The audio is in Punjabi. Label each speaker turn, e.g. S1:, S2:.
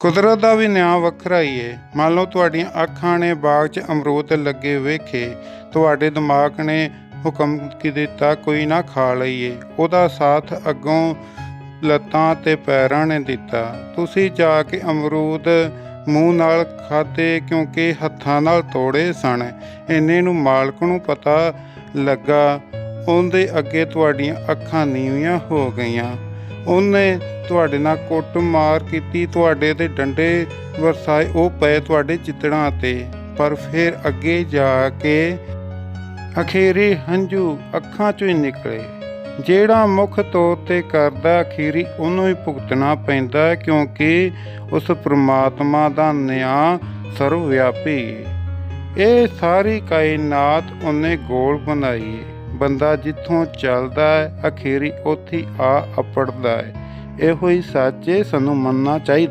S1: ਕੁਦਰਤ ਦਾ ਵੀ ਨਿਆਂ ਵੱਖਰਾ ਹੀ ਏ। ਮੰਨ ਲਓ ਤੁਹਾਡੀਆਂ ਅੱਖਾਂ ਨੇ ਬਾਗ 'ਚ ਅਮਰੂਦ ਲੱਗੇ ਵੇਖੇ, ਤੁਹਾਡੇ ਦਿਮਾਗ ਨੇ ਹੁਕਮ ਕੀ ਦਿੱਤਾ, ਕੋਈ ਨਾ ਖਾ ਲਈਏ। ਉਹਦਾ ਸਾਥ ਅੱਗੋਂ ਲੱਤਾਂ ਤੇ ਪੈਰਾਂ ਨੇ ਦਿੱਤਾ। ਤੁਸੀਂ ਜਾ ਕੇ ਅਮਰੂਦ ਮੂੰਹ ਨਾਲ ਖਾਦੇ ਕਿਉਂਕਿ ਹੱਥਾਂ ਨਾਲ ਤੋੜੇ ਸਨ। ਇੰਨੇ ਨੂੰ ਮਾਲਕ ਨੂੰ ਪਤਾ ਲੱਗਾ, ਉਹਦੇ ਅੱਗੇ ਤੁਹਾਡੀਆਂ ਅੱਖਾਂ ਨੀਵੀਆਂ ਹੋ ਗਈਆਂ। ਉਹਨੇ ਤੁਹਾਡੇ ਨਾਲ ਕੁੱਟਮਾਰ ਕੀਤੀ, ਤੁਹਾਡੇ ਤੇ ਡੰਡੇ ਵਰਸਾਏ, ਉਹ ਪਏ ਤੁਹਾਡੇ ਚਿੱਤੜਾਂ ਤੇ। ਪਰ ਫਿਰ ਅੱਗੇ ਜਾ ਕੇ ਅਖੀਰੀ ਹੰਝੂ ਅੱਖਾਂ ਚੋਂ ਹੀ ਨਿਕਲੇ। ਜਿਹੜਾ ਮੁੱਖ ਤੌਰ ਤੇ ਕਰਦਾ ਅਖੀਰੀ, ਉਹਨੂੰ ਹੀ ਭੁਗਤਣਾ ਪੈਂਦਾ ਕਿਉਂਕਿ ਉਸ ਪ੍ਰਮਾਤਮਾ ਦਾ ਨਿਆਂ ਸਰਵਵਿਆਪੀ। ਹੈ। ਇਹ ਸਾਰੀ ਕਾਇਨਾਤ ਉਹਨੇ ਗੋਲ ਬਣਾਈ। ਬੰਦਾ ਜਿੱਥੋਂ ਚੱਲਦਾ ਹੈ, ਅਖੀਰੀ ਉੱਥੇ ਆ ਅਪੜਦਾ ਹੈ। ਇਹੋ ਹੀ ਸੱਚ ਹੈ, ਸਾਨੂੰ ਮੰਨਣਾ ਚਾਹੀਦਾ।